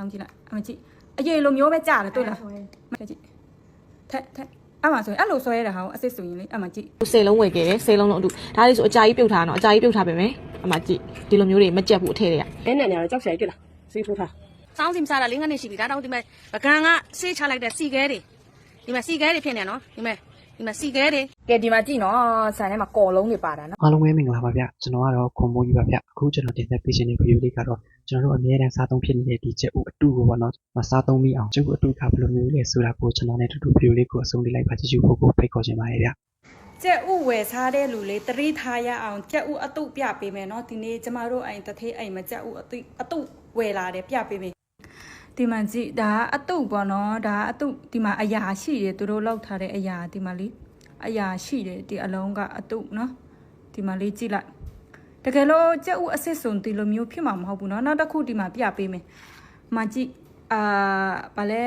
လောင်းကြည့်လိုက်အမကြည့်အရေလိုမျိုးပဲကြားတယ်တွေ့လားမကြည့်ထက်ထက်အမှဆိုရင်အဲ့လိုဆွဲရတာဟာကိုအစ်စ်ဆိုရင်လေအမှကြည့်စေလုံးဝယ်ခဲ့တယ်စေလုံးလုံးအတူဒါလေးဆိုအကြာကြီးပြုတ်ထားတာနော်အကြာကြီးပြုတ်ထားပြင်မယ်အမကြည့်ဒီလိုမျိုးတွေမကြက်ဘူးအထည်တွေကနဲနဲ့နေရာကြောက်ချင်တွေ့လားစီးထိုးထားစောင်းစီမစားတာလေးငါးနှစ်ရှိပြီဒါတော့ဒီမဲ့ပကံကဆေးချလိုက်တဲ့စီခဲတွေဒီမဲ့စီခဲတွေဖြစ်နေနော်ဒီမဲ့ ဒီမဲ့စီခဲတွေကဲဒီမှာကြည့်နော်ဆန်ထဲမှာကော်လုံးတွေပါတာနော်အားလုံးပဲမင်္ဂလာပါဗျကျွန်တော်ကတော့ခွန်မိုးကြီးပါဗျအခုကျွန်တော်တင်ဆက်ပေးခြင်းတဲ့ဗီဒီယိုလေးကတော့ကျွန်တော်တို့အများအားစားသုံးဖြစ်နေတဲ့ဒီချက်ဥအတူကိုပေါ့နော်မစားသုံးမိအောင်ချက်ဥအတူကဘယ်လိုမျိုးလဲဆိုတာကိုကျွန်တော်နဲ့တူတူဗီဒီယိုလေးကိုအဆုံးလေးလိုက်ပါကြည့်ကြည့်ဖို့ကိုဖိတ်ခေါ်ချင်ပါတယ်ဗျကြက်ဥဝယ်စားတဲ့လူလေးတတိထားရအောင်ကြက်ဥအတုပြပေးမယ်နော်ဒီနေ့ကျမတို့အိမ်တသေးအိမ်မှာကြက်ဥအတုအတုဝယ်လာတယ်ပြပေးမယ် ဒီမှာကြည့်ဒါကအတုပေါ့နော်ဒါကအတုဒီမှာအရာရှိတယ်သူတို့လောက်ထားတဲ့အရာဒီမှာလေးအရာရှိတယ်ဒီအလုံးကအတုနော်ဒီမှာလေးကြည့်လိုက်တကယ်လို့ကြက်ဥအစ်စ်စုံဒီလိုမျိုးဖြစ်မှာမဟုတ်ဘူးနော်နောက်တစ်ခုဒီမှာပြပေးမယ်မကြည့်အာဗာလဲ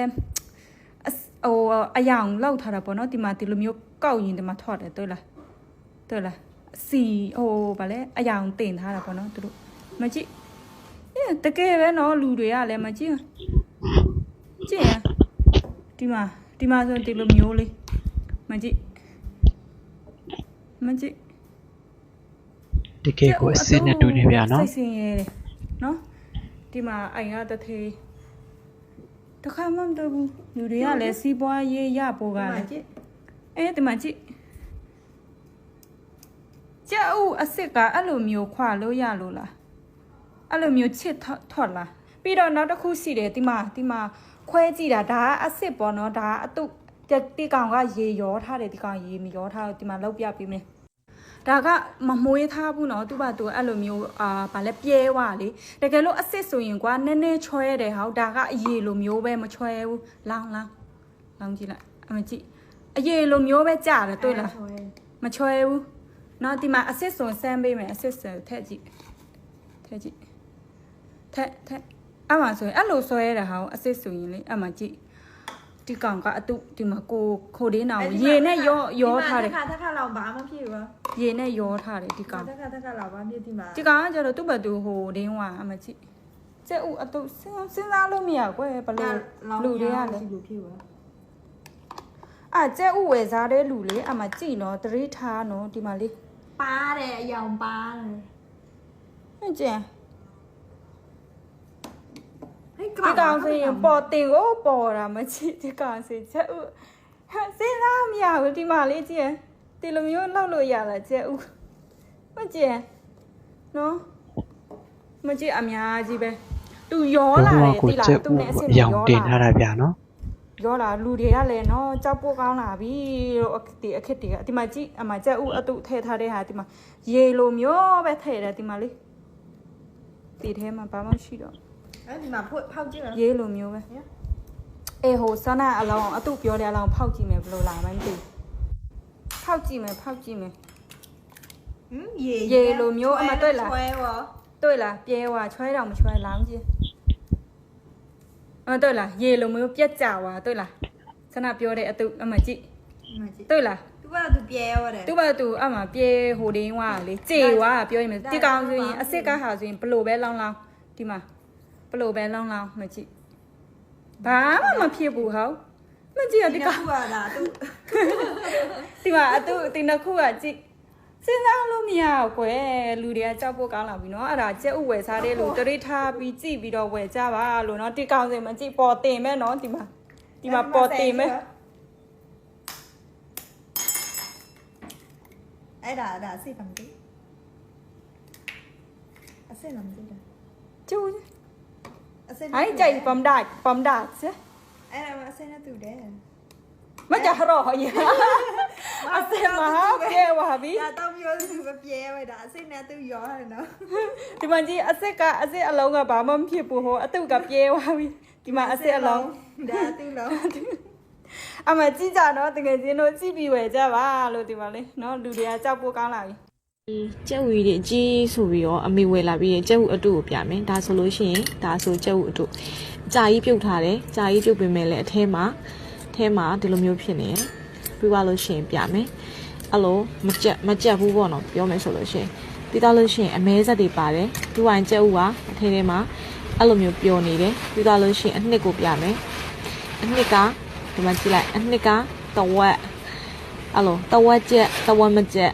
အစဟိုအယောင်လောက်ထားတာပေါ့နော်ဒီမှာဒီလိုမျိုးကောက်ရင်ဒီမှာထွက်တယ်တွေ့လားတွေ့လားစီဟိုဗာလဲအယောင်တင်ထားတာပေါ့နော်သူတို့မကြည့် အေးတကယ်ပဲနော်လူတွေကလည်းမကြည့်ကြည့်ရဒီမှာဒီမှာဆိုဒီလိုမျိုးလေးမကြည့်မကြည့်တကယ်ကိုအစစ်နဲ့တူနေဗျာနော်စိတ်ဆင်းရဲတယ်နော်ဒီမှာအိမ်ကတထေးတခါမှမတူဘူးလူတွေကလည်းစီးပွားရေးရပို့ကလည်းအဲဒီမှာကြည့်ကျအုပ်အစ်စ်ကအဲ့လိုမျိုးခွာလို့ရလို့လား အဲ့လိုမျိုးချစ်ထွက်လာပြီးတော့နောက်တစ်ခုရှိတယ်ဒီမှာဒီမှာခွဲကြည့်တာဒါကအစ်စ်ပေါ့နော်ဒါကအတုဒီကောင်ကရေရောထားတယ်ဒီကောင်ရေမရောထားဒီမှာလောက်ပြပေးမယ် ဒါကမမွေးထားဘူးเนาะသူ့ဘာသူအဲ့လိုမျိုးအာဗာလဲပြဲွားလေတကယ်လို့အစ်စ်ဆိုရင်ကွာနည်းနည်းချွဲတယ်ဟောက်ဒါကအရေလိုမျိုးပဲမချွဲဘူးလောင်းလောင်းလောင်းကြည့်လိုက်အမကြည့်အရေလိုမျိုးပဲကြာတယ်တွေ့လားမချွဲဘူးเนาะဒီမှာအစ်စ်ဆိုဆန်းပေးမယ်အစ်စ်ဆိုထက်ကြည့်ထက်ကြည့် ထက်ထက်အမှဆိုရင်အဲ့လိုဆွဲရတာဟောက်အစ်စ်ဆိုရင်လေအမှကြည့်ဒီကောင်ကအတုဒီမှာကိုခိုဒင်းနာကိုရေနဲ့ရောရောထားတယ်ခါတက်ခါလောက်ဘာမှဖြစ်ဘူးရေနဲ့ရောထားတယ်ဒီကောင်တက်ခါတက်ခါလောက်ဘာဖြစ်ဒီမှာဒီကောင်ကကျတော့သူ့ဘသူဟိုဒင်းဝါအမကြည့်ကျက်ဥအတုစဉ်းစဉ်းစားလို့မရကွယ်ဘလို့လူတွေကလည်းလူဖြစ်ဘူးအာကျက်ဥဝယ်စားတဲ့လူလေအမကြည့်နော်တရိထားနော်ဒီမှာလေးပါတယ်အယောင်ပါတယ်ဟဲ့ကျန် ဟဲ့ ဒီကောင်ဆိုရင်ပေါ်တင်ကိုပေါ်တာမကြည့်ဒီကောင်ဆိုကျက်ဥဟာစဉ်းစားမရဘူးဒီမှာလေးကြည့်ဒီလိုမျိုးလောက်လို့ရလားကျက်ဥမကြည့်နော်မကြည့်အများကြီးပဲသူရောလာတယ်ကိုတိလားချက်သူဥနဲ့အစ်စ်အယောင်ရောတင်လာထားတာဗျာနော်ရောလာလူတွေကလည်းနော်ကြောက်ပို့ကောင်းလာပြီလို့အခက်အခက်တွေကဒီမှာကြည့်အမကြက်ဥအတုထည့်ထားတဲ့ဟာဒီမှာရေလိုမျိုးပဲထည့်တယ်ဒီမှာလေးဒီထဲမှာဘာမှမရှိတော့ အဲ့ဒီမှာဖွက်ဖောက်ကြည့်လားရေလိုမျိုးပဲအေးဟိုဆန္ဒအလောင်းအတုပြောတဲ့အလောင်းဖောက်ကြည့်မယ်ဘယ်လိုလာမှန်းမသိဘူးဖောက်ကြည့်မယ်ဖောက်ကြည့်မယ်ဟမ်ရေရေလိုမျိုးအမတွေ့လားဆွဲရောတွေ့လားပြဲဝါချွဲတော့မချွဲလောင်းကြည့်အတွေ့လားရေလိုမျိုးပြက်ကြွာတွေ့လားဆန္ဒပြောတဲ့အတုအမကြည့်မကြည့်တွေ့လားသူကသူပြဲရောတယ်သူ့ဘာသူအမှပြေဟိုတင်းဝါလေကြေဝါပြောရင်ဒီကောင်ဆိုရင်အစ်စ်ကဟာဆိုရင်ဘလို့ပဲလောင်းလောင်းဒီမှာ ဘလို့ပဲလောင်းလောင်းမကြည့်ဘာမှမဖြစ်ဘူးဟောမကြည့်ရဒီကောင် ကဒါသူ ဒီမှာအတူတင်တစ်ခုကကြည့်စဉ်းစားလို့မရဘူးကွယ်လူတွေကကြောက်ဖို့ကောင်းလာပြီเนาะအဲ့ဒါကျက်ဥဝယ်စားတဲ့လူတရိထားပြီးကြည့်ပြီးတော့ဝယ်ကြပါလို့เนาะဒီကောင်စင်မကြည့်ပေါ်တင်မဲ့เนาะဒီမှာဒီမှာပေါ်တင်မဲ့ အဲ့ဒါဒါအစိတ်ပါမသိအစိတ်လားမသိတာ ကျူ အစိတ်ဟိုင်းကြိုက်ပမ်ဒါပမ်ဒါစအဲ့ဒါအစိတ်နဲ့တူတယ်မကြရောရအစမဟာကဲဝါပြီဒါတော့ပြောသူပဲပြဲပဲဒါအစိတ်နဲ့သူရောတယ်နော် ဒီမှာကြီးအစ်စ်ကအစ်စ်အလုံးကဘာမှမဖြစ်ဘူးဟိုအတုကပြဲသွားပြီဒီမှာအစ်စ်အလုံးဒါသူလုံးအမကြည့်ကြတော့တကယ်ချင်းတို့ကြည့်ပြီးဝယ်ကြပါလို့ဒီမှာလေနော်လူတွေကကြောက်ပိုးကောင်းလာပြီ ကြက်ဝီတွေအကြီးဆိုပြီးတော့အမေဝယ်လာပြီးရင်ကြက်ဝအတုကိုပြမယ်ဒါဆိုလို့ရှိရင်ဒါဆိုကြက်ဝအတုအကြာကြီးပြုတ်ထားတယ်ကြာကြီးပြုတ်ပင်မဲ့လည်းအထဲမှာအထဲမှာဒီလိုမျိုးဖြစ်နေတယ်ပြီးသွားလို့ရှိရင်ပြမယ်အဲ့လိုမကြက်မကြက်ဘူးပေါ့နော်ပြောမယ်ဆိုလို့ရှိရင်ပြီးသွားလို့ရှိရင်အမဲဆက်တွေပါတယ်သူဝိုင်ကြက်ဥကအထဲထဲမှာအဲ့လိုမျိုးပျော်နေတယ်ပြီးသွားလို့ရှိရင်အနှစ်ကိုပြမယ်အနှစ်ကဒီမှာကြည့်လိုက်အနှစ်ကတဝက်အဲ့လိုတဝက်ကျက်တဝက်မကျက်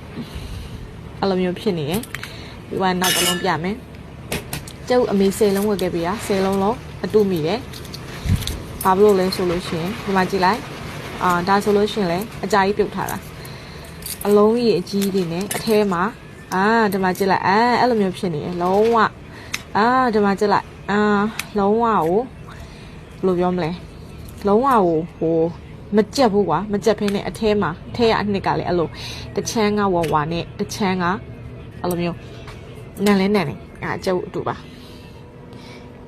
အဲ့လိုမျိုးဖြစ်နေတယ်ပြီးသွားနောက်တစ်လုံးပြမယ်ကျုပ်အမေ10လုံးဝယ်ခဲ့ပြီอ่ะ10လုံးလုံးအတူမိတယ်ဘာလို့လဲဆိုလို့ရှိရင်ဒီမှာကြည့်လိုက်အာဒါဆိုလို့ရှိရင်လည်းအကြာကြီးပြုတ်ထားတာအလုံးကြီးအကြီးတွေနဲ့အထဲမှာအာဒီမှာကြည့်လိုက်အဲအဲ့လိုမျိုးဖြစ်နေတယ်လုံးဝအာဒီမှာကြည့်လိုက်အာလုံးဝကိုဘယ်လိုပြောမလဲလုံးဝကိုဟို မကြက်ဘူးကွာမကြက်ဖင်းနဲ့အထဲမှာအထဲကအနှစ်ကလည်းအဲ့လိုတစ်ချမ်းကဝဝနဲ့တစ်ချမ်းကအဲ့လိုမျိုးနန်လဲနန်နေအာကျုပ်အတူပါ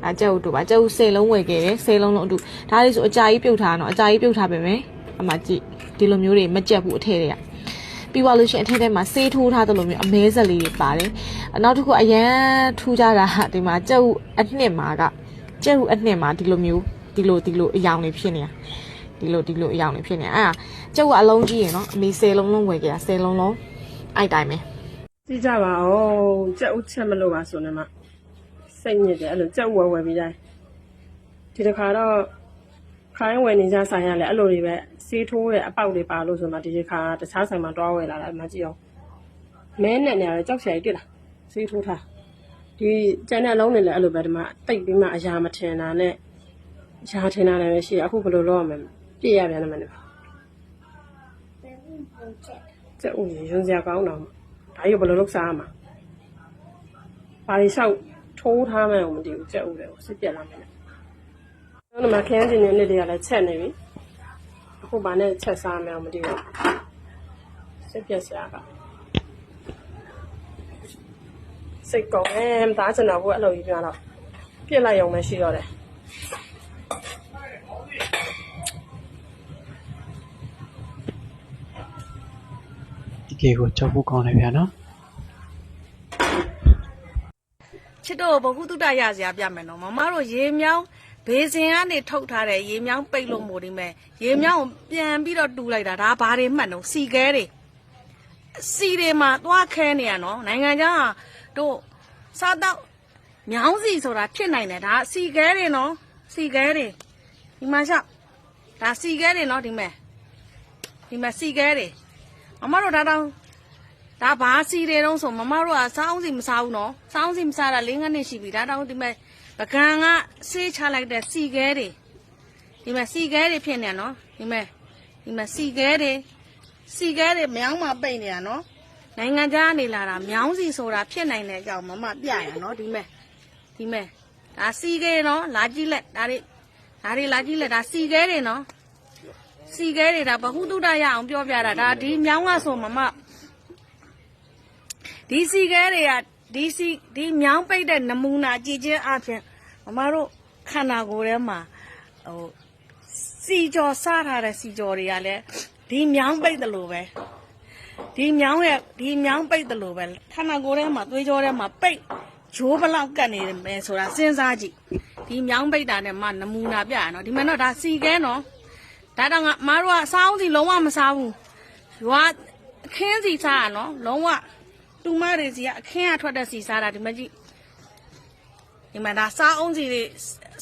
အာကျုပ်အတူပါကျုပ်စေလုံးဝယ်ခဲ့တယ်စေလုံးလုံးအတူဒါလေးဆိုအကြာကြီးပြုတ်ထားတော့အကြာကြီးပြုတ်ထားပဲမယ်အမှကြည့်ဒီလိုမျိုးတွေမကြက်ဘူးအထဲတွေကပြီးသွားလို့ရှိရင်အထဲထဲမှာဆေးထိုးထားတယ်လို့မျိုးအမဲဆက်လေးတွေပါတယ်နောက်တစ်ခုအရန်ထူးကြတာဟာဒီမှာကျုပ်အနှစ်မှာကကျုပ်အနှစ်မှာဒီလိုမျိုးဒီလိုဒီလိုအယောင်တွေဖြစ်နေတာ ဒီလိုဒီလိုအယောင်တွေဖြစ်နေအဲ့ဒါကျုပ်ကအလုံးကြီးရယ်နော်အမေ10လုံးလုံးဝယ်ကြတာ10လုံးလုံးအဲ့တိုင်းပဲကြည့်ကြပါဦးကြက်ဥချက်မလို့ပါဆိုနေမှစိတ်ညစ်တယ်အဲ့လိုကြက်ဥဝယ်ဝယ်ပြီးတိုင်းဒီတစ်ခါတော့ခိုင်းဝယ်နေကြဆိုင်ရလဲအဲ့လိုတွေပဲစေးထိုးတဲ့အပေါက်တွေပါလို့ဆိုမှဒီတစ်ခါတခြားဆိုင်မှာတွားဝယ်လာတာအမှကြည့်အောင်မဲနဲ့နေရတယ်ကြောက်ချယ်ကြီးတွေ့လားစေးထိုးထားဒီကျန်တဲ့အလုံးတွေလည်းအဲ့လိုပဲဒီမှာတိတ်ပြီးမှအရာမထင်တာနဲ့အရာထင်တာလည်းရှိတယ်အခုဘယ်လိုလုပ်ရမလဲ ပြည့်ရပြန်တယ်မနေ့ကျက်ဥရုံစရာကောင်းတော့ဒါကြီးကိုဘယ်လိုလုပ်စားရမှာဘာတွေလျှောက်ထိုးထားမှန်းကိုမသိဘူးကြက်ဥတယ်ကိုစစ်ပြက်လာမယ်။နောက်တော့မှခရမ်းကျင်တဲ့နေ့တွေကလည်းချက်နေပြီ။အခုဘာနဲ့ချက်စားမှန်းကိုမသိဘူး။စစ်ပြက်စရာကစိတ်ကောင်းတယ်ဒါကျွန်တော်ကအဲ့လိုကြီးပြတော့ပြစ်လိုက်ရုံပဲရှိတော့တယ် ဒီကေကိုကြောက်ဖို့ကောင်းတယ်ဗျာနော်ချစ်တော့ဘဟုတုတရစရာပြမယ်နော်မမတို့ရေမြောင်းဘေးစင်ကနေထုတ်ထားတဲ့ရေမြောင်းပိတ်လို့မို့ဒီမဲ့ရေမြောင်းကိုပြန်ပြီးတော့တူလိုက်တာဒါဘာတွေမှတ်နော်စီခဲတွေစီတွေမှာသွားခဲနေရနော်နိုင်ငံခြားတို့စားတော့မြောင်းစီဆိုတာဖြစ်နိုင်တယ်ဒါစီခဲတွေနော်စီခဲတွေဒီမှာရှောက်ဒါစီခဲတွေနော်ဒီမဲ့ဒီမဲ့စီခဲတွေ မမတို့ဒါတော့ဒါဘာစီတွေတုံးဆိုမမတို့ကစောင်းစီမစားဘူးနော်စောင်းစီမစားတာ၄ငနှစ်ရှိပြီဒါတောင်ဒီမဲ့ပကံကဆေးချလိုက်တဲ့စီခဲတွေဒီမဲ့စီခဲတွေဖြစ်နေနော်ဒီမဲ့ဒီမဲ့စီခဲတွေစီခဲတွေမြောင်းမှာပိတ်နေတာနော်နိုင်ငံခြားကနေလာတာမြောင်းစီဆိုတာဖြစ်နိုင်တဲ့အကြောင်းမမပြရနော်ဒီမဲ့ဒီမဲ့ဒါစီခဲနော်လာကြည့်လက်ဒါတွေဒါတွေလာကြည့်လက်ဒါစီခဲတွေနော် စီခဲတွေဒါဘဟုတုတရအောင်ပြောပြတာဒါဒီမြောင်းကဆိုမမဒီစီခဲတွေကဒီစီဒီမြောင်းပိတ်တဲ့နမူနာကြည်ချင်းအဖြစ်မမတို့ခန္ဓာကိုယ်ထဲမှာဟိုစီကြော်စားထားတဲ့စီကြော်တွေကလည်းဒီမြောင်းပိတ်တယ်လို့ပဲဒီမြောင်းရဲ့ဒီမြောင်းပိတ်တယ်လို့ပဲခန္ဓာကိုယ်ထဲမှာသွေးကြောထဲမှာပိတ်ဂျိုးဘလောက်ကတ်နေမယ်ဆိုတာစဉ်းစားကြည့်ဒီမြောင်းပိတ်တာနဲ့မှနမူနာပြရနော်ဒီမှာတော့ဒါစီခဲနော် ဒါတော့ငါမတို့ကစားအောင်စီလုံးဝမစားဘူးရွာအခင်းစီစားရနော်လုံးဝတူမတွေစီကအခင်းကထွက်တဲ့စီစားတာဒီမကြီးဒီမှာဒါစားအောင်စီတွေ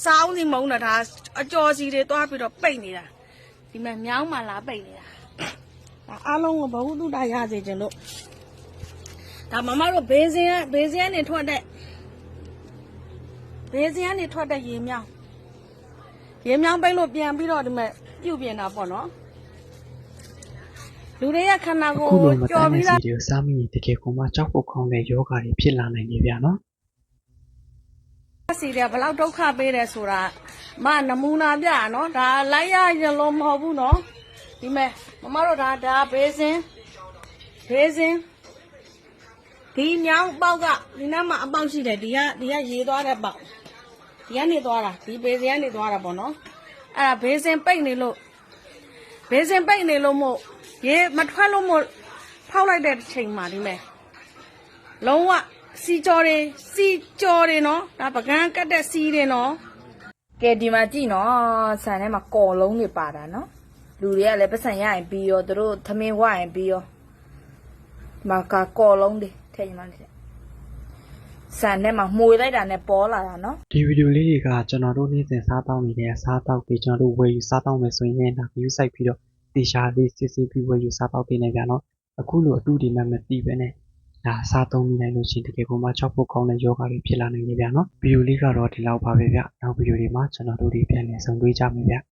စားအောင်စီမုံတာဒါအကျော်စီတွေတွားပြီးတော့ပိတ်နေတာဒီမှာမြောင်းမှလာပိတ်နေတာဒါအားလုံးကိုဘဝတုတရစေခြင်းလို့ဒါမမတို့ဘေးစင်းကဘေးစင်းကနေထွက်တဲ့ဘေးစင်းကနေထွက်တဲ့ရေမြောင်း ရေမြောင်းပိတ်လို့ပြန်ပြီးတော့ဒီမှာပြုတ်ပြင်တာပေါ့နော်လူတွေကခန္ဓာကိုအခုလိုယ်မတကြော်န်တဲ့ပြီးစီသားတွေကိုစားမိရင်တကယ်ကိုမှကြောက်ဖို့ကောင်းတဲ့ယောဂါတွေဖြစ်လာနိုင်နေဗျာနော်စီတယ်ဘယ်လောက်ဒုက္ခပေးတယ်ဆိုတာမနမူနာပြရနော်ဒါလိုက်ရရလို့မဟုတ်ဘူးနော်ဒီမဲ့မမတို့ဒါဒါဘေးစင်ဘေးစင်ဒီညောင်းပေါက်ကဒီနားမှာအပေါက်ရှိတယ်ဒီကဒီကရေသွားတဲ့ပေါက် ဒီကနေသွားတာဒီဘေးစင်ကနေသွားတာပေါ့နော်အဲ့ဒါဘေးစင်ပိတ်နေလို့ဘေးစင်ပိတ်နေလို့မို့ရေမထွက်လို့မို့ဖောက်လိုက်တဲ့ချိန်မှာဒီမဲ့လုံးဝစီကြော်တွေစီကြော်တွေနော်ဒါပကံကတ်တဲ့စီတွေနော်ကဲဒီမှာကြည့်နော်ဆန်ထဲမှာကော်လုံးတွေပါတာနော်လူတွေကလည်းပတ်စံရရင်ပြီးရောသူတို့သမင်းဝရင်ပြီးရောဒီမှာကကော်လုံးတွေထည့်ရင်မလေး ဆန်ထဲမှာမှုေလိုက်တာနဲ့ပေါ်လာတာနော်ဒီဗီဒီယိုလေးတွေကကျွန်တော်တို့နေ့စဉ်စားတောင်းနေတဲ့အစားတောက်တွေကျွန်တော်တို့ဝယ်ယူစားတောင်းမယ်ဆိုရင်ဒါ view site ပြီးတော့တေချာလေးစစ်စစ်ပြီးဝယ်ယူစားတောက်ပေးနေကြနော်အခုလိုအတူဒီမှမသိပဲနဲ့ဒါစားသုံးမိနိုင်လို့ရှိရင်တကယ်ကိုမှချောက်ဖို့ကောင်းတဲ့ယောဂတွေဖြစ်လာနိုင်နေဗျာနော်ဗီဒီယိုလေးကတော့ဒီလောက်ပါပဲဗျနောက်ဗီဒီယိုတွေမှာကျွန်တော်တို့ဒီပြန်လည်ဆုံတွေ့ကြမယ်ဗျ